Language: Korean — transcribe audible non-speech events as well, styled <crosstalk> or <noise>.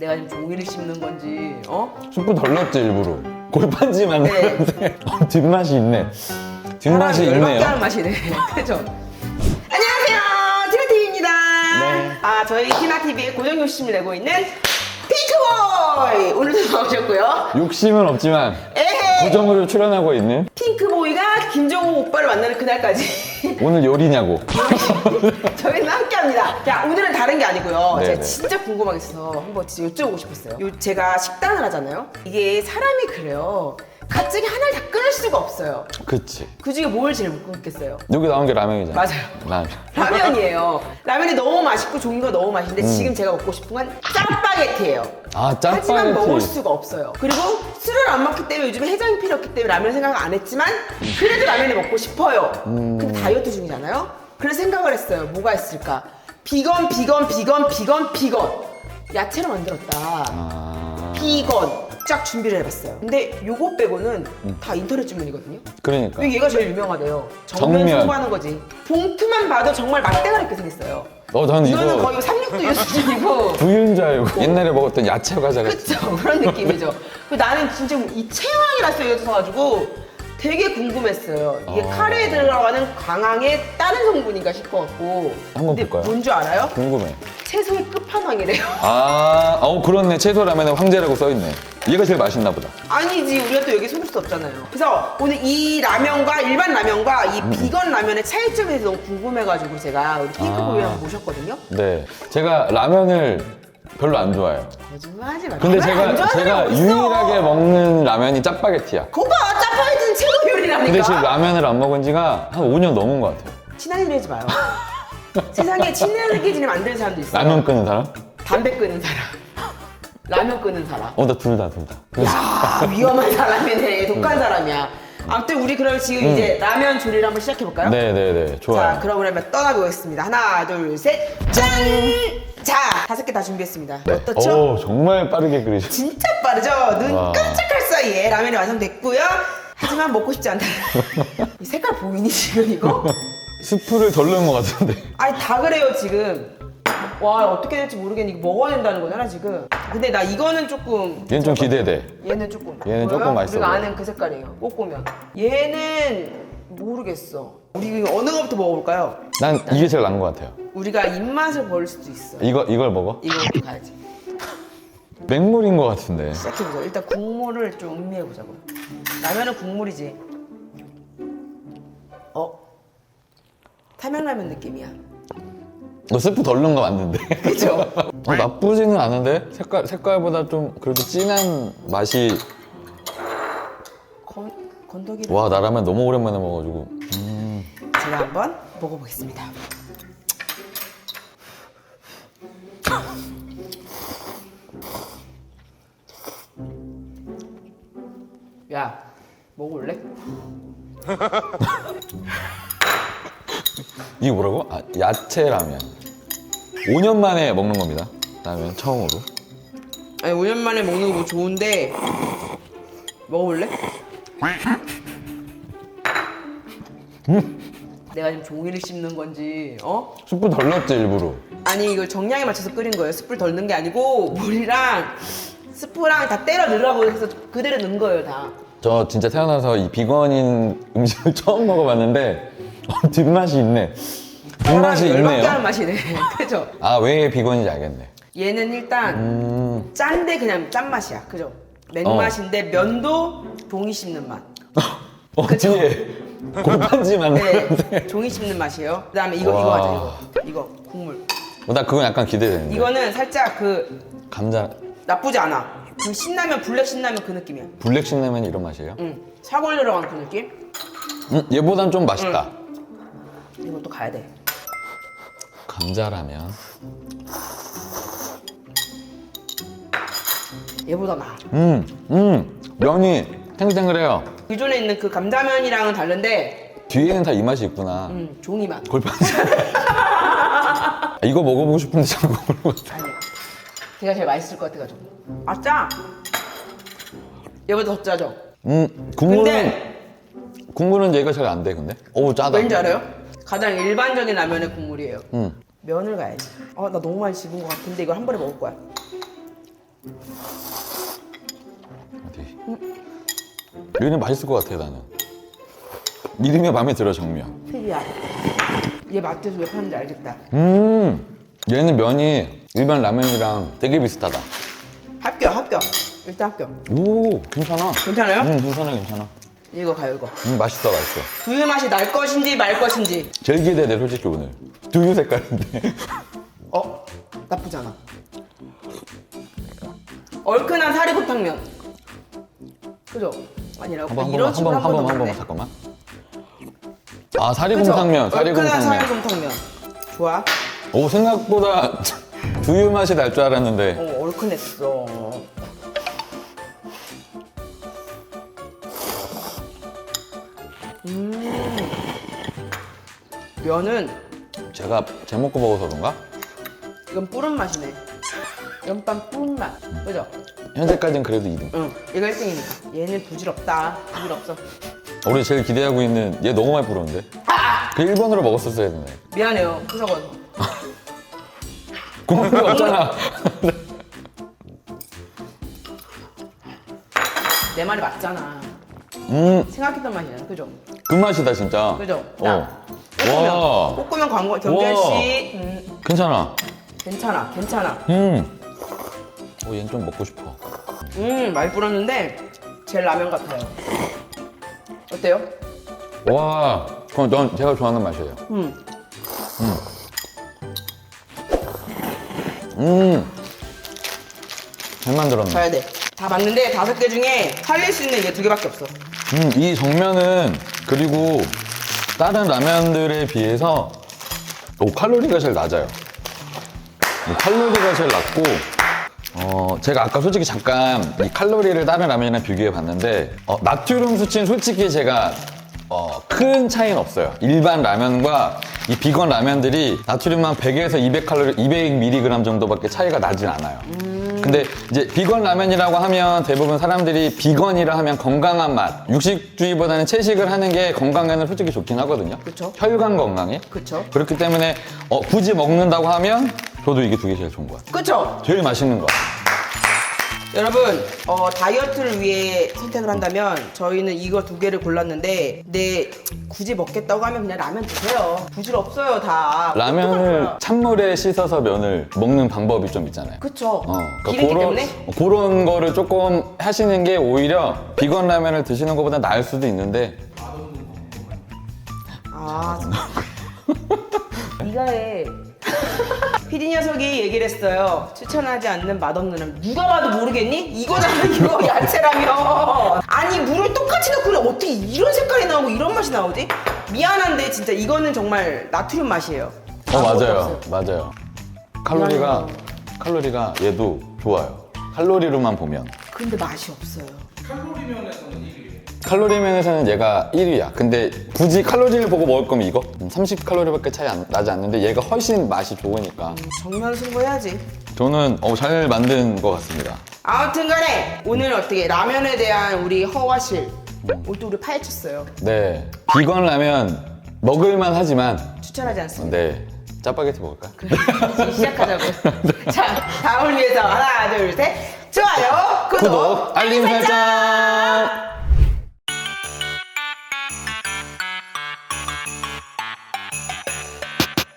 내가 지금 종이를 씹는 건지 어? 숯불 덜 넣었지 일부러. 골판지만. 네. 넣었는데 <laughs> 어, 뒷맛이 있네. 뒷맛이 사람이 열받게 있네요 하는 맛이네. <laughs> 그죠? 안녕하세요. 티나TV입니다. 네. 아 저희 티나TV의 고정 욕심을 내고 있는 핑크보이. 오늘도 나오셨고요. 욕심은 없지만 에헤 고정으로 출연하고 있는 핑크보이 가 김정우 오빠를 만나는 그날까지 <laughs> 오늘 요리냐고 <laughs> 저희는 함께합니다. 자 오늘은 다른 게 아니고요. 네네. 제가 진짜 궁금한 게 있어서 한번 진짜 여쭤보고 싶었어요. 요, 제가 식당을 하잖아요. 이게 사람이 그래요. 갑자기 하나를 다 끊을 수가 없어요. 그치 그 중에 뭘 제일 못 끊겠어요? 여기 나온 게 라면이잖아 맞아요. 라면 라면이에요. 라면이 너무 맛있고 종류가 너무 맛있는데 지금 제가 먹고 싶은 건 짜파게티예요. 아 하지만 먹을 수가 없어요. 그리고 술을 안 먹기 때문에 요즘에 해장이 필요 없기 때문에 라면 생각 안 했지만 그래도 라면을 먹고 싶어요. 근데 다이어트 중이잖아요. 그래서 생각을 했어요. 뭐가 있을까? 비건, 비건, 비건, 비건, 비건. 야채로 만들었다. 아 비건. 쫙 준비를 해봤어요. 근데 요거 빼고는 다 인터넷 주문이거든요. 그러니까 왜 얘가 제일 유명하대요? 정면 정면. 승부하는 거지. 봉투만 봐도 정말 막대가리 있게 생겼어요. 어 저는 이거는 이거 거의 삼육두유 수준이고. 두유인 줄 알고 옛날에 먹었던 야채 과자 같이 그쵸 그런 느낌이죠. <laughs> 그 나는 진짜 이 체황이라 써있어가지고 되게 궁금했어요. 이게 아. 카레에 들어가는 광항의 다른 성분인가 싶어갖고. 한번 근데 볼까요? 뭔 줄 알아요? 궁금해 채소의 끝판왕이래요. <laughs> 아, 어 그렇네 채소 라면에 황제라고 써있네 얘가 제일 맛있나 보다 아니지 우리가 또 여기 속을 수 없잖아요. 그래서 오늘 이 라면과 일반 라면과 이 음. 비건 라면의 차이점에 대해서 너무 궁금해가지고 제가 우리 핑크보이 아. 모셨거든요. 네 제가 라면을 별로 안 좋아해요 거짓말 하지 마. 근데 제가 제가? 유일하게 먹는 라면이 짜파게티야 거봐 짜파게티는 최고 요리라니까. 근데 지금 라면을 안 먹은 지가 한 5년 넘은 것 같아요 친한 일 하지 마요. <laughs> 세상에 친하게 지내면 안 되는 사람도 있어요. 라면 끄는 사람? 담배 끄는 사람. 라면 끄는 사람. 어 나 둘 다 둘 다 야 위험한 사람이네. 독한 사람이야. 아무튼 우리 그럼 지금 이제 라면 조리를 한번 시작해 볼까요? 네네네 자, 음. 좋아요 그럼 그러면 떠나보겠습니다. 하나, 둘, 셋, 짠! 자, 다섯 개 다 준비했습니다. 네. 어떻죠? 오 정말 빠르게 그리죠 진짜 빠르죠? 눈 와. 깜짝할 사이에 라면이 완성됐고요. 하지만 먹고 싶지 않다. <laughs> 이 색깔 보이니 지금 이거? 스프를 덜 넣은 것 같은데 아니 다 그래요 지금. 와 어떻게 될지 모르겠는데 이거 먹어야 된다는 거잖아 지금. 근데 나 이거는 조금 얘는 좀 기대돼 얘는 조금 얘는? 조금 맛있어 우리가 보여. 아는 그 색깔이에요. 꼭 보면 얘는 모르겠어. 우리 이거 어느 거부터 먹어볼까요? 난 이게 제일 나은 것 같아요 우리가 입맛을 버릴 수도 있어. 이거 이걸 먹어? 이거부터 가야지. 맹물인 것 같은데 시작해보자. 일단 국물을 좀 음미해보자고요. 라면은 국물이지. 어? 삼양라면 느낌이야. 너 스프 덜 넣은 거 맞는데 <laughs> 그죠? 어, 나쁘지는 않은데 색깔 색깔보다 좀 그래도 진한 맛이 건, 건더기를 와 나라면 너무 오랜만에 먹어가지고 제가 한번 먹어보겠습니다. 야, 먹을래? <laughs> 이게 뭐라고? 아, 야채 라면 5년 만에 먹는 겁니다 라면 처음으로 아니 5년 만에 먹는 거 좋은데 먹어볼래? 내가 지금 종이를 씹는 건지 어? 숯불 덜 넣었지 일부러 아니 이걸 정량에 맞춰서 끓인 거예요. 숯불 덜 넣은 게 아니고 물이랑 스프랑 다 때려 넣으라고 해서 그대로 넣은 거예요 다. 저 진짜 태어나서 이 비건인 음식을 <laughs> 처음 먹어봤는데 어, 뒷맛이 있네 뒷맛이 열받게 있네요 하는 맛이네. <laughs> 그죠? 아 왜 비건인지 알겠네 얘는 일단 음 짠데 그냥 짠 맛이야. 그죠? 맨맛인데 면도 종이 씹는 맛. <laughs> 어, 뒤에 골판지만 네, 종이 씹는 맛이에요. 그다음에 이거 이거 와. 하자 이거. 이거 국물. 어, 나 그건 약간 기대되는데 이거는 살짝 그 감자 나쁘지 않아. 그 신라면 블랙 신라면 그 느낌이야. 블랙 신라면이 이런 맛이에요? 응. 사골 들어간 그 느낌? 음, 얘보단 좀 맛있다 이것도 가야 돼. 감자라면 얘보다 나아. 음, 음, 면이 탱탱그래요. 기존에 있는 그 감자면이랑은 다른데 뒤에는 다 이 맛이 있구나. 음, 종이 맛. 골판지. 아, <laughs> 이거 먹어보고 싶은데 자꾸 모르고. 아니. 걔가 제일 맛있을 것 같아가지고. 아 짜. 얘보다 더 짜죠. 음, 국물은 근데 국물은 얘가 잘 안 돼, 근데. 어우 짜다. 왠지 알아요? 가장 일반적인 라면의 국물이에요. 음, 면을 가야지. 아 나 너무 많이 집은 것 같은데 이걸 한 번에 먹을 거야. 면이 맛있을 것 같아 나는. 이름이 마음에 들어 정면. 필이야. 얘 마트에서 왜 파는지 알겠다. 음, 얘는 면이 일반 라면이랑 되게 비슷하다. 합격, 합격. 일단 합격. 오, 괜찮아. 괜찮아요? 음, 괜찮아, 괜찮아. 이거 가요, 이거. 음, 맛있어, 맛있어. 두유 맛이 날 것인지 말 것인지. 제일 기대돼, 솔직히 오늘. 두유 색깔인데. <laughs> 어? 나쁘지 않아. 얼큰한 사리곰탕면. 그죠? 아니라고? 한번, 한 이런 번만, 한 식으로 번만, 한 번만, 한 먹네. 번만, 잠깐만. 아, 사리곰탕면? 얼큰한 사리곰탕면. 사리곰탕면. 좋아. 오, 생각보다 <laughs> 두유 맛이 날줄 알았는데. 어, 얼큰했어. 음. 면은 제가 제 먹고 먹어서 그런가? 이건 뿌른 맛이네. 연빵 뿌른 맛. 그죠? 현재까지는 그래도 2등. 응. 얘가 1등이니까. 얘는 부질없다. 부질없어. 우리 제일 기대하고 있는 얘 너무 많이 부르는데? 그 1번으로 먹었었어야 되네. 미안해요. 구석원. 공격이 <laughs> 없잖아. 내 말이 맞잖아. 음, 생각했던 맛이야. 그죠? 그 맛이다, 진짜. 그죠? 어. 꼬꾸면. 와, 꼬꾸면 광고 경결 와. 씨. 음, 괜찮아. 괜찮아. 괜찮아. 음. 오, 얘는 좀 먹고 싶어. 음, 많이 불었는데 제 라면 같아요. 어때요? 와, 그건 넌 제가 좋아하는 맛이에요. 음. 음. 잘 만들었네. 가야 돼. 다 맞는데 다섯 개 중에 살릴 수 있는 게두 개밖에 없어. 음, 이 정면은 그리고 다른 라면들에 비해서 오, 칼로리가 제일 낮아요. 이 칼로리가 제일 낮고 어, 제가 아까 솔직히 잠깐 이 칼로리를 다른 라면이랑 비교해 봤는데 어, 나트륨 수치는 솔직히 제가 어, 큰 차이는 없어요. 일반 라면과 이 비건 라면들이 나트륨만 100에서 200 칼로리, 200mg 정도밖에 차이가 나진 않아요. 근데 이제 비건 라면이라고 하면 대부분 사람들이 비건이라 하면 건강한 맛, 육식주의보다는 채식을 하는 게 건강에는 솔직히 좋긴 하거든요. 그쵸. 혈관 건강에. 그쵸? 그렇기 때문에 어, 굳이 먹는다고 하면 저도 이게 두 개 제일 좋은 것 같아요. 그쵸? 제일 맛있는 거. 여러분, 어, 다이어트를 위해 선택을 한다면 저희는 이거 두 개를 골랐는데 네 굳이 먹겠다고 하면 그냥 라면 드세요. 부질 없어요, 다. 라면을 찬물에 씻어서 면을 먹는 방법이 좀 있잖아요. 그쵸? 어, 기름기 그런, 때문에? 그런 거를 조금 하시는 게 오히려 비건 라면을 드시는 것보다 나을 수도 있는데 아, 해. <laughs> 피디 녀석이 얘기를 했어요. 추천하지 않는 맛없는 라면. 누가 봐도 모르겠니? 이거잖아, 이거 <laughs> 야채라면. 아니, 물을 똑같이 넣고 어떻게 이런 색깔이 나오고 이런 맛이 나오지? 미안한데, 진짜 이거는 정말 나트륨 맛이에요. 어 맞아요. 맞아요 칼로리가. 칼로리가 얘도 좋아요 칼로리로만 보면 근데 맛이 없어요. 칼로리 면에서는 얘가 1위야 근데 굳이 칼로리를 보고 먹을 거면 이거 30칼로리밖에 차이 안- 나지 않는데 얘가 훨씬 맛이 좋으니까 정면 승부해야지. 저는 어, 잘 만든 것 같습니다 아무튼 간에 오늘 어떻게 라면에 대한 우리 허와실 오늘 또 우리 파헤쳤어요. 네 비건 라면 먹을만 하지만 추천하지 않습니다. 네 짜파게티 먹을까? 이제 시작하자고. <laughs> <laughs> 자, 다음을 위해서 하나, 둘, 셋. 좋아요, 구독, 구독 알림 설정